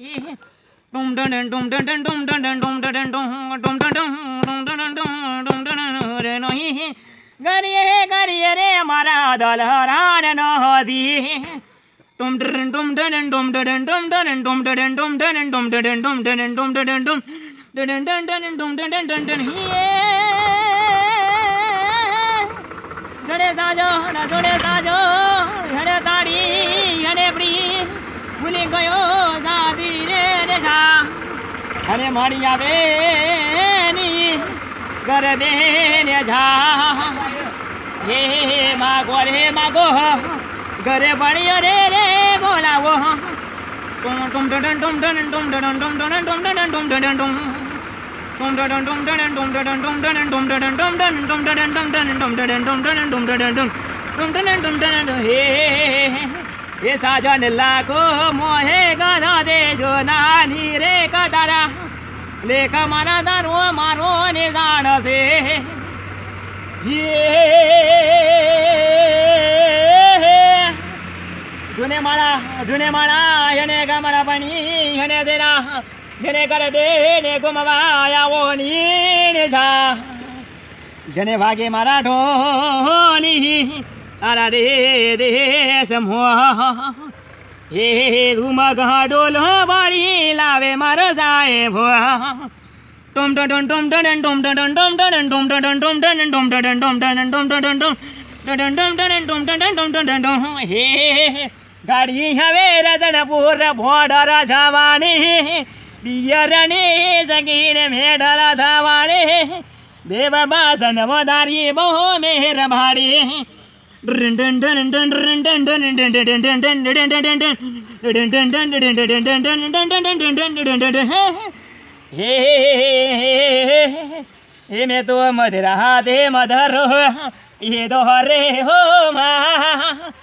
ડુમ done ડુમ done ડુમ done ડુમ done ડુમ ડુમ done ડુમ done ડુમ done રે નહીં ગરીએ ગરીએ રે મારા દલહરાન નદી ડુમ done ડુમ done ડુમ done ડુમ done ડુમ done ડુમ done ડુમ done ડુમ done ડુમ done ડુમ done done done ડુમ done done done હે જડે સાજો ને જોડે સાજો હડે તાળી હડે પ્રી ભૂલી ગયો સાદી રે રે સા અને મળી આવે ની ઘર બેને જા હે માગો રે માગો ઘરે બળ્યો રે રે બોલાવો ટુમ ટુમ ટુમ ટુમ ટુમ ટુમ ટુમ ટુમ da dum da dum હે એ સાજન લાખો મોહે ગધા દેજો નાની રે કદારા લેખ મારા દારો મારો ને જાણશે જુને માળા જુને માળા એને ગામડા પાણી એને દેરા જેને કરે બે ને ગુમવા આવો ને જા જેને ભાગે મારા ઢોની આરા રે દેશ મો હે ધૂમ ગાડોલ વાળી લાવે મારો સાહેબ ટોમ ટોમ ટોમ ટોમ ટોમ ટોમ ટોમ ટોમ ટોમ ટોમ ટોમ ટોમ ટોમ ટોમ ટોમ ટોમ ટોમ ટોમ હે ગાડી હવે રતનપુર ભોડર જવાની બિયરની જગીને મેઢલ થવાની બે બાબા સન વધારી બહુ મેર ભાડી હે મેં તો મધરા દે મધરો એ તો હરે હો મા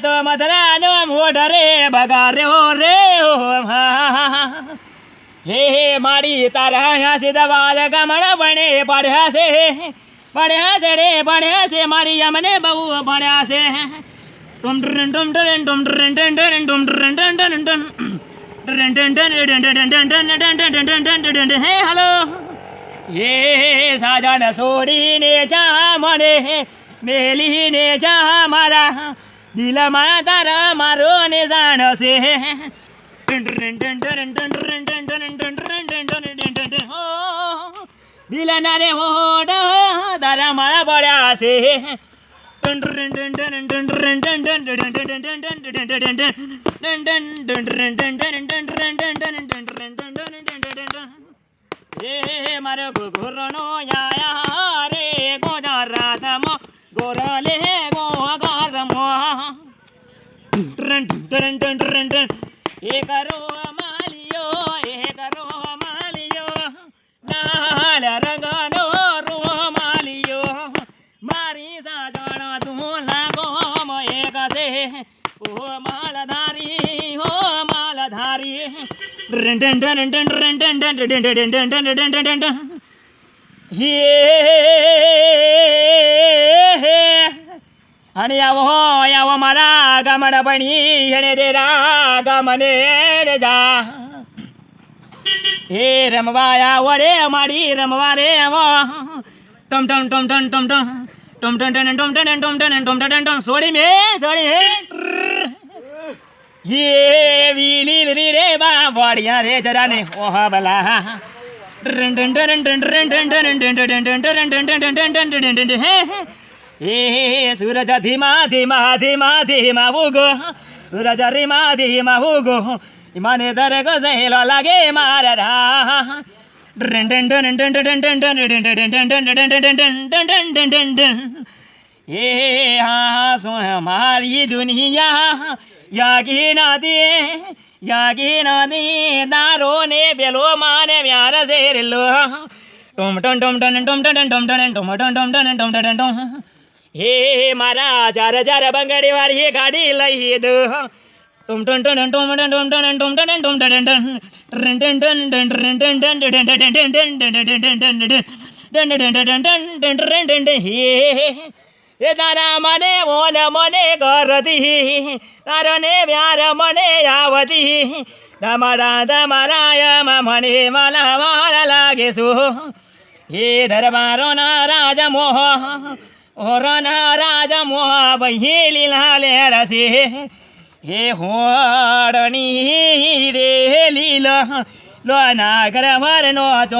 તો મધરાનો મોઢરે બગાર્યો રે હો મા હે હે માડી તારા છે દવાદ ગમણ બને પડ્યા છે बढ़िया से रे बढ़िया से मारिया मने बहू बढ़िया से टुम टुम टुम टुम टुम टुम टुम टुम टुम टुम टुम हे हेलो ये साजन सोड़ी ने जा मने मेली ने जा मारा दिल मारा तारा मारो ने जानो से દિલના રે વોડ તારા મારા પડ્યા છે એ મારો ઘોરનો યાયા રે ગોજા રાધમો ગોરલે ગો ગરમો એ કરો લાલ રંગનો રૂમાલિયો મારી સાજણ તું લાગો એક છે ઓ માલધારી હો માલધારી અને આવો આવો મારા ગામડા બની એને રે રા ગામને રે જા હે રમવા આવો રે મારી રમવા રે આવો ટમ ટમ ટમ ટમ ટમ ટમ ટમ ટમ ટમ ટમ ટમ ટમ ટમ ટમ છોડી મે છોડી મે યે વીલી રી રે બા વાડિયા રે જરા ને ઓહ બલા done done done done done done done done done done done done done મને દરેક સહેલો લાગે મારા રા ડન હે સો મારી દુનિયા યાગી નદી યાગી નદી દારો ને પેલો માને વ્યાર શેરલો ટોમ ટમ ટમ ટમ ટન ટમ ટન ટમ ટમ ટમ ટન ટમ ટન ટમ હે મારા જાર જાર બંગડી વાળી ગાડી લઈ દો ये तारा मने ओन मने करती तारने व्यार मने यावती दमडा दमराय मणे मला मार लागेसु हे धर्मारो न राजमोह ओर न राजमोह बहिली लालेडसे મારે હે મારા હોડણી રે લીલો લો નાગર વર નો ચો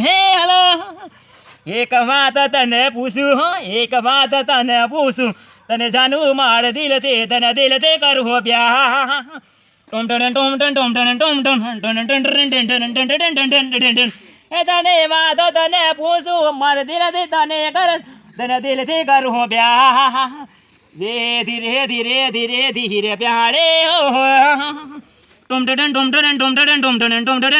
હે હલો એક વાત તને પૂછું હો એક વાત તને પૂછું તને જાનું માર દિલ તે તને દિલ તે કરવો પ્યા ટોમ ટન ટોમ ટન ટોમ ટન ટોમ ટન ટન ટન ટન ટન ટન ટન ટન ટન ટન इतने बात तने पूछू मर दिल दी तने कर दिन दिल थी करू ब्याह दे धीरे धीरे धीरे धीरे प्यारे हो टुम टुम टुम टुम टुम टुम टुम टुम